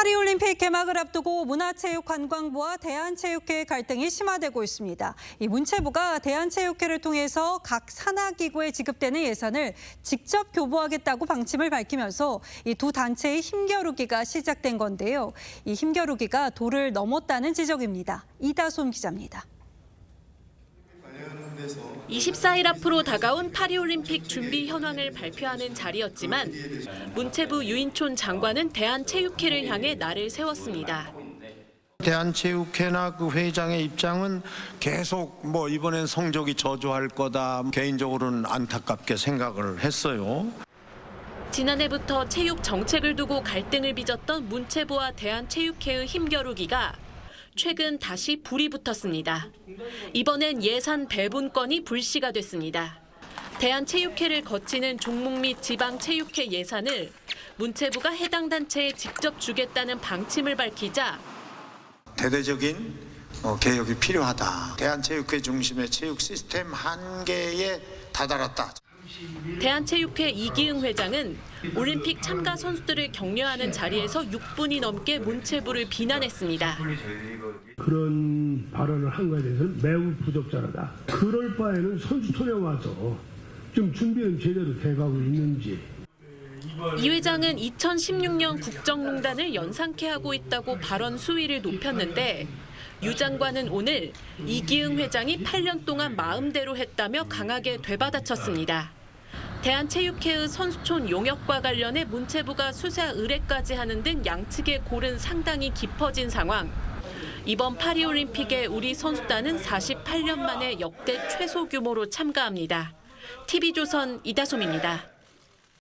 파리올림픽 개막을 앞두고 문화체육관광부와 대한체육회 갈등이 심화되고 있습니다. 이 문체부가 대한체육회를 통해서 각 산하기구에 지급되는 예산을 직접 교부하겠다고 방침을 밝히면서 이 두 단체의 힘겨루기가 시작된 건데요. 이 힘겨루기가 도를 넘었다는 지적입니다. 이다솜 기자입니다. 24일 앞으로 다가온 파리올림픽 준비 현황을 발표하는 자리였지만 문체부 유인촌 장관은 대한체육회를 향해 날을 세웠습니다. 대한체육회나 그 회장의 입장은 계속 뭐 이번엔 성적이 저조할 거다 개인적으로는 안타깝게 생각을 했어요. 지난해부터 체육 정책을 두고 갈등을 빚었던 문체부와 대한체육회의 힘겨루기가 최근 다시 불이 붙었습니다. 이번엔 예산 배분권이 불씨가 됐습니다. 대한체육회를 거치는 종목 및 지방체육회 예산을 문체부가 해당 단체에 직접 주겠다는 방침을 밝히자 대대적인 어, 개혁이 필요하다. 대한체육회 중심의 체육 시스템 한계에 다다랐다. 대한체육회 이기흥 회장은 올림픽 참가 선수들을 격려하는 자리에서 6분이 넘게 문체부를 비난했습니다. 그런 발언을 한 거에 대해서는 매우 부적절하다. 그럴 바에는 선수촌에 와서 좀 준비는 제대로 돼가고 있는지 이 회장은 2016년 국정농단을 연상케 하고 있다고 발언 수위를 높였는데 유 장관은 오늘 이기흥 회장이 8년 동안 마음대로 했다며 강하게 되받아쳤습니다. 대한체육회의 선수촌 용역과 관련해 문체부가 수사 의뢰까지 하는 등 양측의 골은 상당히 깊어진 상황. 이번 파리올림픽에 우리 선수단은 48년 만에 역대 최소 규모로 참가합니다. TV조선 이다솜입니다.